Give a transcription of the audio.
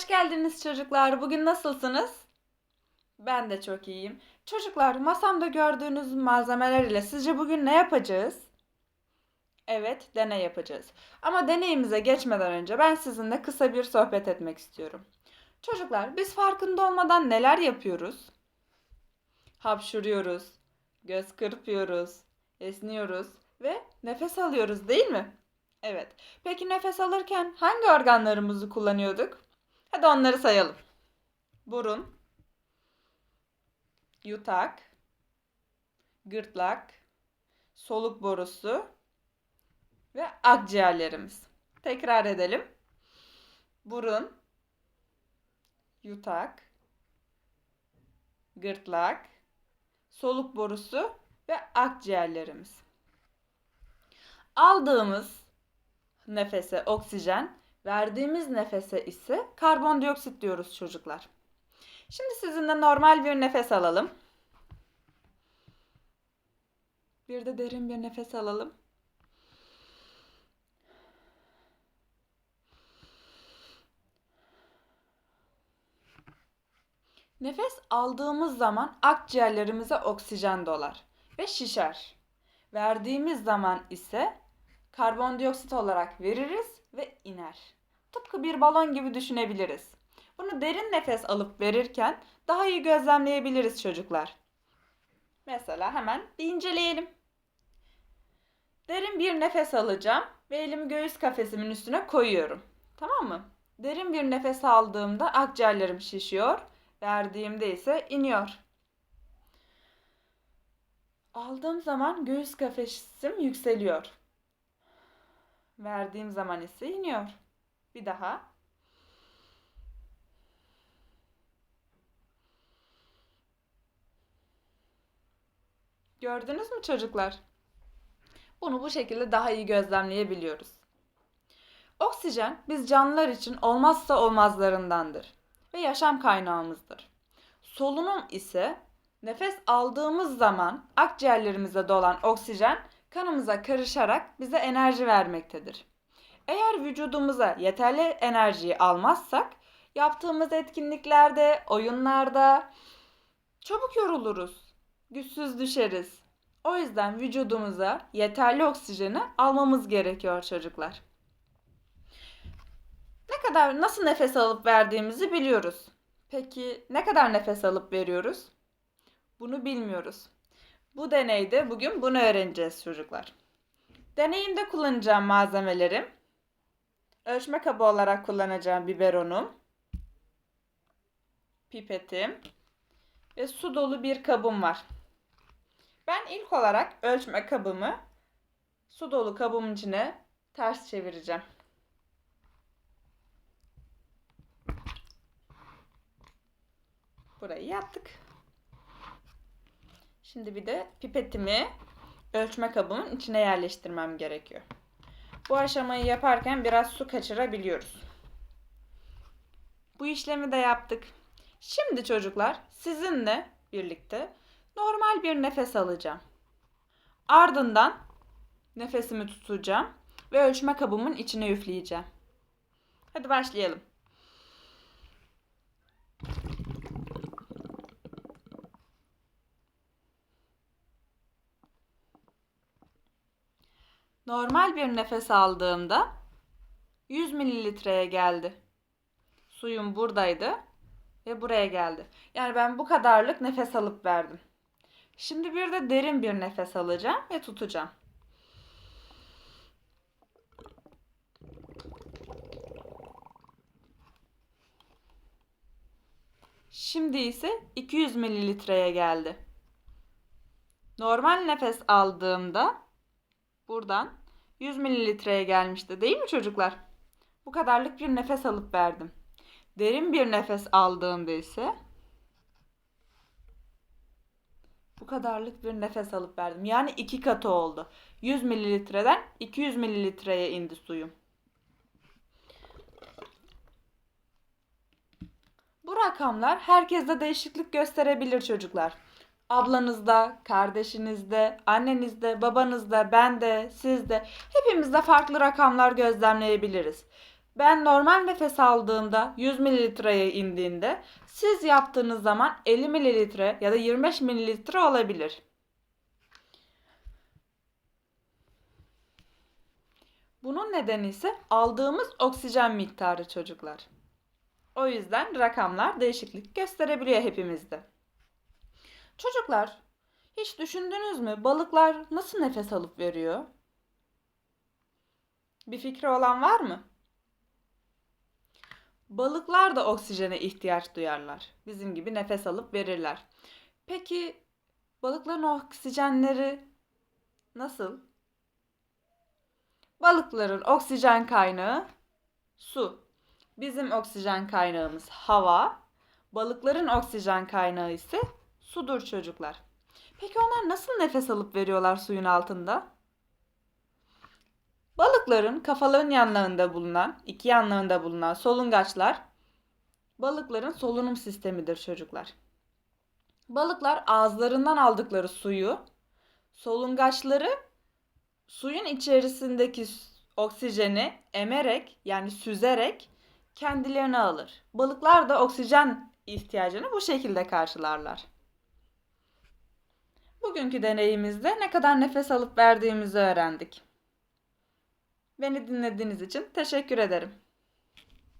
Hoş geldiniz çocuklar. Bugün nasılsınız? Ben de çok iyiyim. Çocuklar, masamda gördüğünüz malzemeler ile sizce bugün ne yapacağız? Evet, deney yapacağız. Ama deneyimize geçmeden önce ben sizinle kısa bir sohbet etmek istiyorum. Çocuklar, biz farkında olmadan neler yapıyoruz? Hapşuruyoruz, göz kırpıyoruz, esniyoruz ve nefes alıyoruz, değil mi? Evet. Peki nefes alırken hangi organlarımızı kullanıyorduk? Hadi onları sayalım. Burun, yutak, gırtlak, soluk borusu ve akciğerlerimiz. Tekrar edelim. Burun, yutak, gırtlak, soluk borusu ve akciğerlerimiz. Aldığımız nefese oksijen, verdiğimiz nefese ise karbondioksit diyoruz çocuklar. Şimdi sizinle normal bir nefes alalım. Bir de derin bir nefes alalım. Nefes aldığımız zaman akciğerlerimize oksijen dolar ve şişer. Verdiğimiz zaman ise karbondioksit olarak veririz ve iner. Tıpkı bir balon gibi düşünebiliriz. Bunu derin nefes alıp verirken daha iyi gözlemleyebiliriz çocuklar. Mesela hemen bir inceleyelim. Derin bir nefes alacağım ve elimi göğüs kafesimin üstüne koyuyorum. Tamam mı? Derin bir nefes aldığımda akciğerlerim şişiyor, verdiğimde ise iniyor. Aldığım zaman göğüs kafesim yükseliyor. Verdiğim zaman ise iniyor. Bir daha. Gördünüz mü çocuklar? Bunu bu şekilde daha iyi gözlemleyebiliyoruz. Oksijen biz canlılar için olmazsa olmazlarındandır ve yaşam kaynağımızdır. Solunum ise nefes aldığımız zaman akciğerlerimize dolan oksijen kanımıza karışarak bize enerji vermektedir. Eğer vücudumuza yeterli enerjiyi almazsak yaptığımız etkinliklerde, oyunlarda çabuk yoruluruz. Güçsüz düşeriz. O yüzden vücudumuza yeterli oksijeni almamız gerekiyor çocuklar. Ne kadar nasıl nefes alıp verdiğimizi biliyoruz. Peki ne kadar nefes alıp veriyoruz? Bunu bilmiyoruz. Bu deneyde bugün bunu öğreneceğiz çocuklar. Deneyimde kullanacağım malzemelerim ölçme kabı olarak kullanacağım biberonum, pipetim ve su dolu bir kabım var. Ben ilk olarak ölçme kabımı su dolu kabımın içine ters çevireceğim. Burayı yaptık. Şimdi bir de pipetimi ölçme kabımın içine yerleştirmem gerekiyor. Bu aşamayı yaparken biraz su kaçırabiliyoruz. Bu işlemi de yaptık. Şimdi çocuklar sizinle birlikte normal bir nefes alacağım. Ardından nefesimi tutacağım ve ölçme kabımın içine üfleyeceğim. Hadi başlayalım. Normal bir nefes aldığımda 100 mililitreye geldi. Suyum buradaydı ve buraya geldi. Yani ben bu kadarlık nefes alıp verdim. Şimdi bir de derin bir nefes alacağım ve tutacağım. Şimdi ise 200 mililitreye geldi. Normal nefes aldığımda buradan 100 mililitreye gelmişti değil mi çocuklar? Bu kadarlık bir nefes alıp verdim. Derin bir nefes aldığımda ise bu kadarlık bir nefes alıp verdim. Yani iki katı oldu. 100 mililitreden 200 mililitreye indi suyum. Bu rakamlar herkeste değişiklik gösterebilir çocuklar. Ablanızda, kardeşinizde, annenizde, babanızda, bende, sizde hepimizde farklı rakamlar gözlemleyebiliriz. Ben normal nefes aldığımda 100 mililitreye indiğinde siz yaptığınız zaman 50 mililitre ya da 25 mililitre olabilir. Bunun nedeni ise aldığımız oksijen miktarı çocuklar. O yüzden rakamlar değişiklik gösterebiliyor hepimizde. Çocuklar, hiç düşündünüz mü balıklar nasıl nefes alıp veriyor? Bir fikri olan var mı? Balıklar da oksijene ihtiyaç duyarlar. Bizim gibi nefes alıp verirler. Peki balıkların oksijenleri nasıl? Balıkların oksijen kaynağı su. Bizim oksijen kaynağımız hava. Balıkların oksijen kaynağı ise sudur çocuklar. Peki onlar nasıl nefes alıp veriyorlar suyun altında? Balıkların kafaların yanlarında bulunan, iki yanlarında bulunan solungaçlar balıkların solunum sistemidir çocuklar. Balıklar ağızlarından aldıkları suyu solungaçları suyun içerisindeki oksijeni emerek yani süzerek kendilerine alır. Balıklar da oksijen ihtiyacını bu şekilde karşılarlar. Bugünkü deneyimizde ne kadar nefes alıp verdiğimizi öğrendik. Beni dinlediğiniz için teşekkür ederim.